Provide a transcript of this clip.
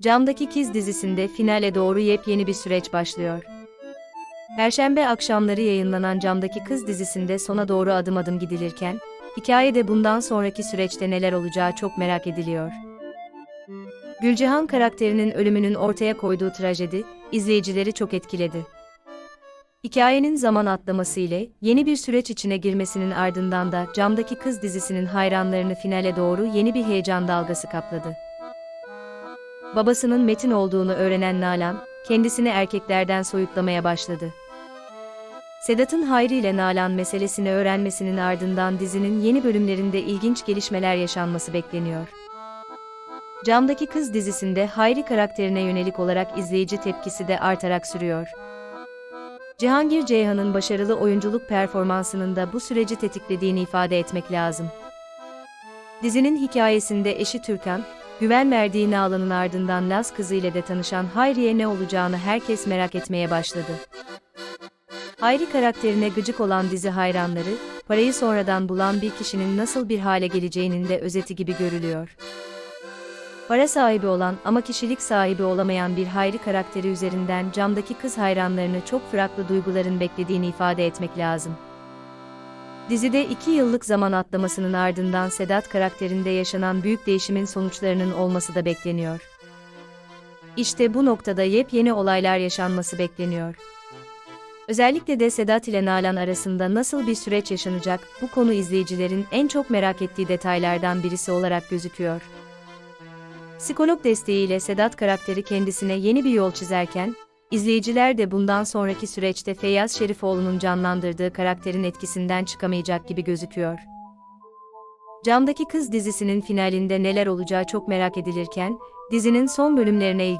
Camdaki Kiz dizisinde finale doğru yepyeni bir süreç başlıyor. Perşembe akşamları yayınlanan Camdaki Kız dizisinde sona doğru adım adım gidilirken, hikayede bundan sonraki süreçte neler olacağı çok merak ediliyor. Gülcihan karakterinin ölümünün ortaya koyduğu trajedi, izleyicileri çok etkiledi. Hikayenin zaman atlaması ile yeni bir süreç içine girmesinin ardından da Camdaki Kız dizisinin hayranlarını finale doğru yeni bir heyecan dalgası kapladı. Babasının Metin olduğunu öğrenen Nalan, kendisini erkeklerden soyutlamaya başladı. Sedat'ın Hayri ile Nalan meselesini öğrenmesinin ardından dizinin yeni bölümlerinde ilginç gelişmeler yaşanması bekleniyor. Camdaki Kız dizisinde Hayri karakterine yönelik olarak izleyici tepkisi de artarak sürüyor. Cihangir Ceyhan'ın başarılı oyunculuk performansının da bu süreci tetiklediğini ifade etmek lazım. Dizinin hikayesinde eşi Türkan, güven verdiği Nalan'ın ardından Laz kızı ile de tanışan Hayri'ye ne olacağını herkes merak etmeye başladı. Hayri karakterine gıcık olan dizi hayranları, parayı sonradan bulan bir kişinin nasıl bir hale geleceğinin de özeti gibi görülüyor. Para sahibi olan ama kişilik sahibi olamayan bir Hayri karakteri üzerinden camdaki kız hayranlarını çok farklı duyguların beklediğini ifade etmek lazım. Dizide iki yıllık zaman atlamasının ardından Sedat karakterinde yaşanan büyük değişimin sonuçlarının olması da bekleniyor. İşte bu noktada yepyeni olaylar yaşanması bekleniyor. Özellikle de Sedat ile Nalan arasında nasıl bir süreç yaşanacak, bu konu izleyicilerin en çok merak ettiği detaylardan birisi olarak gözüküyor. Psikolog desteğiyle Sedat karakteri kendisine yeni bir yol çizerken, izleyiciler de bundan sonraki süreçte Feyyaz Şerifoğlu'nun canlandırdığı karakterin etkisinden çıkamayacak gibi gözüküyor. Camdaki Kız dizisinin finalinde neler olacağı çok merak edilirken, dizinin son bölümlerine ilgili